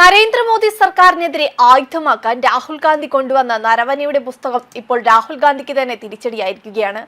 നരേന്ദ്രമോദി സർക്കാരിനെതിരെ ആയുധമാക്കാൻ രാഹുൽ ഗാന്ധി കൊണ്ടുവന്ന നരവനയുടെ പുസ്തകം ഇപ്പോൾ രാഹുൽ ഗാന്ധിക്ക് തന്നെ തിരിച്ചടിയായിരിക്കുകയാണ്.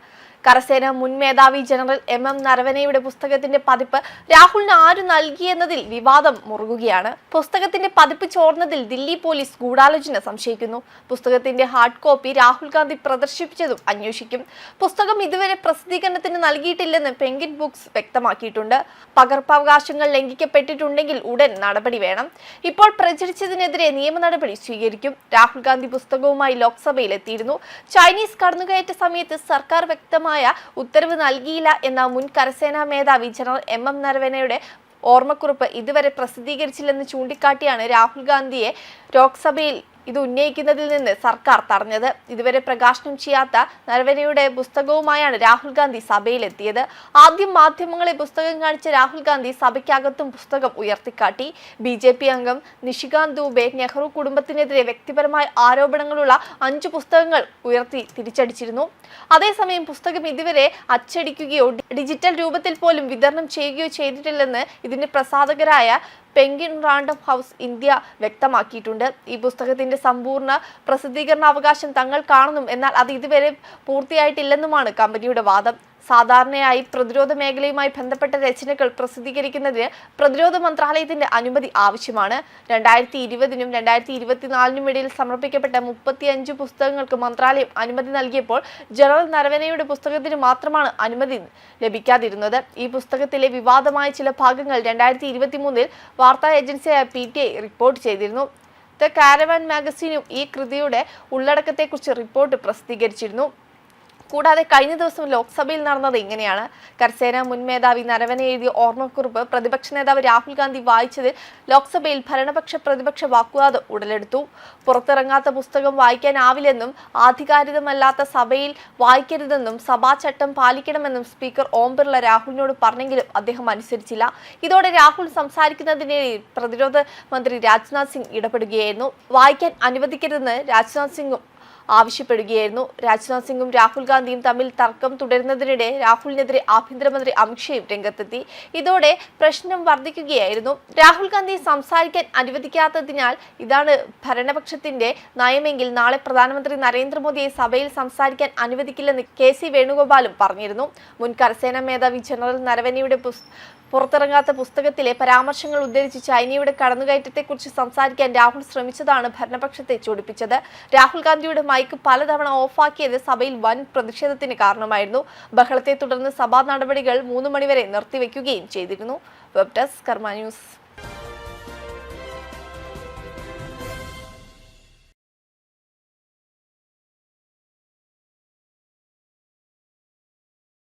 കരസേന മുൻ മേധാവി ജനറൽ എം എം നരവനയുടെ പുസ്തകത്തിന്റെ പതിപ്പ് രാഹുലിന് ആര് നൽകിയെന്നതിൽ വിവാദം മുറുകുകയാണ്. പുസ്തകത്തിന്റെ പതിപ്പ് ചോർന്നതിൽ ദില്ലി പോലീസ് ഗൂഢാലോചന സംശയിക്കുന്നു. പുസ്തകത്തിന്റെ ഹാർഡ് കോപ്പി രാഹുൽ ഗാന്ധി പ്രദർശിപ്പിച്ചതും അന്വേഷിക്കും. പുസ്തകം ഇതുവരെ പ്രസിദ്ധീകരണത്തിന് നൽകിയിട്ടില്ലെന്ന് പെങ്കിൻ ബുക്സ് വ്യക്തമാക്കിയിട്ടുണ്ട്. പകർപ്പവകാശങ്ങൾ ലംഘിക്കപ്പെട്ടിട്ടുണ്ടെങ്കിൽ ഉടൻ നടപടി വേണം. ഇപ്പോൾ പ്രചരിച്ചതിനെതിരെ നിയമ നടപടി സ്വീകരിക്കും. രാഹുൽ ഗാന്ധി പുസ്തകവുമായി ലോക്സഭയിൽ എത്തിയിരുന്നു ചൈനീസ് കടന്നുകയറ്റ സമയത്ത് സർക്കാർ വ്യക്തമായ ഉത്തരവ് നൽകിയില്ല എന്ന മുൻ കരസേനാ മേധാവി ജനറൽ എം എം നരവനയുടെ ഓർമ്മക്കുറിപ്പ് ഇതുവരെ പ്രസിദ്ധീകരിച്ചില്ലെന്ന് ചൂണ്ടിക്കാട്ടിയാണ് രാഹുൽ ഗാന്ധിയെ ലോക്സഭയിൽ ഇത് ഉന്നയിക്കുന്നതിൽ നിന്ന് സർക്കാർ തടഞ്ഞത്. ഇതുവരെ പ്രകാശനം ചെയ്യാത്ത നരവനയുടെ പുസ്തകവുമായാണ് രാഹുൽ ഗാന്ധി സഭയിലെത്തിയത്. ആദ്യം മാധ്യമങ്ങളെ പുസ്തകം കാണിച്ച രാഹുൽ ഗാന്ധി സഭയ്ക്കകത്തും പുസ്തകം ഉയർത്തിക്കാട്ടി. ബി ജെ പി അംഗം നിഷികാന്ത് ദൂബെ നെഹ്റു കുടുംബത്തിനെതിരെ വ്യക്തിപരമായ ആരോപണങ്ങളുള്ള അഞ്ചു പുസ്തകങ്ങൾ ഉയർത്തി തിരിച്ചടിച്ചിരുന്നു. അതേസമയം പുസ്തകം ഇതുവരെ അച്ചടിക്കുകയോ ഡിജിറ്റൽ രൂപത്തിൽ പോലും വിതരണം ചെയ്യുകയോ ചെയ്തിട്ടില്ലെന്ന് ഇതിന്റെ പ്രസാധകരായ പെങ്കിൻ റാൻഡം ഹൗസ് ഇന്ത്യ വ്യക്തമാക്കിയിട്ടുണ്ട്. ഈ പുസ്തകത്തിന്റെ സമ്പൂർണ പ്രസിദ്ധീകരണ അവകാശം തങ്ങൾ കാണുന്നു. എന്നാൽ അത് ഇതുവരെ പൂർത്തിയായിട്ടില്ലെന്നുമാണ് കമ്പനിയുടെ വാദം. സാധാരണയായി പ്രതിരോധ മേഖലയുമായി ബന്ധപ്പെട്ട രചനകൾ പ്രസിദ്ധീകരിക്കുന്നതിന് പ്രതിരോധ മന്ത്രാലയത്തിന്റെ അനുമതി ആവശ്യമാണ്. രണ്ടായിരത്തി ഇരുപതിനും രണ്ടായിരത്തി ഇരുപത്തിനാലിനും ഇടയിൽ സമർപ്പിക്കപ്പെട്ട മുപ്പത്തിയഞ്ച് പുസ്തകങ്ങൾക്ക് മന്ത്രാലയം അനുമതി നൽകിയപ്പോൾ ജനറൽ നരവനയുടെ പുസ്തകത്തിന് മാത്രമാണ് അനുമതി ലഭിക്കാതിരുന്നത്. ഈ പുസ്തകത്തിലെ വിവാദമായ ചില ഭാഗങ്ങൾ രണ്ടായിരത്തി ഇരുപത്തി മൂന്നിൽ വാർത്താ ഏജൻസിയായ പി ടി ഐ റിപ്പോർട്ട് ചെയ്തിരുന്നു. ദ കാരവാൻ മാഗസീനും ഈ കൃതിയുടെ ഉള്ളടക്കത്തെക്കുറിച്ച് റിപ്പോർട്ട് പ്രസിദ്ധീകരിച്ചിരുന്നു. കൂടാതെ കഴിഞ്ഞ ദിവസം ലോക്സഭയിൽ നടന്നത് ഇങ്ങനെയാണ്. കരസേന മുൻ മേധാവി നരവനെ എഴുതിയ ഓർമ്മക്കുറിപ്പ് പ്രതിപക്ഷ നേതാവ് രാഹുൽ ഗാന്ധി വായിച്ചതിൽ ലോക്സഭയിൽ ഭരണപക്ഷ പ്രതിപക്ഷ വാക്കുവാദം ഉടലെടുത്തു. പുറത്തിറങ്ങാത്ത പുസ്തകം വായിക്കാനാവില്ലെന്നും ആധികാരികമല്ലാത്ത സഭയിൽ വായിക്കരുതെന്നും സഭാചട്ടം പാലിക്കണമെന്നും സ്പീക്കർ ഓം ബിർള രാഹുലിനോട് പറഞ്ഞെങ്കിലും അദ്ദേഹം അനുസരിച്ചില്ല. ഇതോടെ രാഹുൽ സംസാരിക്കുന്നതിനിടയിൽ പ്രതിരോധ മന്ത്രി രാജ്നാഥ് സിംഗ് ഇടപെടുകയായിരുന്നു. വായിക്കാൻ അനുവദിക്കരുതെന്ന് രാജ്നാഥ് സിംഗും ആവശ്യപ്പെടുകയായിരുന്നു. രാജ്നാഥ് സിംഗും രാഹുൽ ഗാന്ധിയും തമ്മിൽ തർക്കം തുടരുന്നതിനിടെ രാഹുലിനെതിരെ ആഭ്യന്തരമന്ത്രി അമിത്ഷയും രംഗത്തെത്തി. ഇതോടെ പ്രശ്നം വർദ്ധിക്കുകയായിരുന്നു. രാഹുൽ ഗാന്ധി സംസാരിക്കാൻ അനുവദിക്കാത്തതിനാൽ ഇതാണ് ഭരണപക്ഷത്തിന്റെ നയമെങ്കിൽ നാളെ പ്രധാനമന്ത്രി നരേന്ദ്രമോദിയെ സഭയിൽ സംസാരിക്കാൻ അനുവദിക്കില്ലെന്ന് കെ സി വേണുഗോപാലും പറഞ്ഞിരുന്നു. മുൻ കരസേനാ മേധാവി ജനറൽ നരവനെയുടെ പുറത്തിറങ്ങാത്ത പുസ്തകത്തിലെ പരാമർശങ്ങൾ ഉദ്ധരിച്ച് ചൈനയുടെ കടന്നുകയറ്റത്തെക്കുറിച്ച് സംസാരിക്കാൻ രാഹുൽ ശ്രമിച്ചതാണ് ഭരണപക്ഷത്തെ ചൊടിപ്പിച്ചത്. രാഹുൽ ഗാന്ധിയുടെ മൈക്ക് പലതവണ ഓഫാക്കിയത് സഭയിൽ വൻ പ്രതിഷേധത്തിന് കാരണമായിരുന്നു. ബഹളത്തെ തുടർന്ന് സഭാ നടപടികൾ മൂന്ന് മണിവരെ നിർത്തിവെക്കുകയും ചെയ്തിരുന്നു. Web desk Karma news.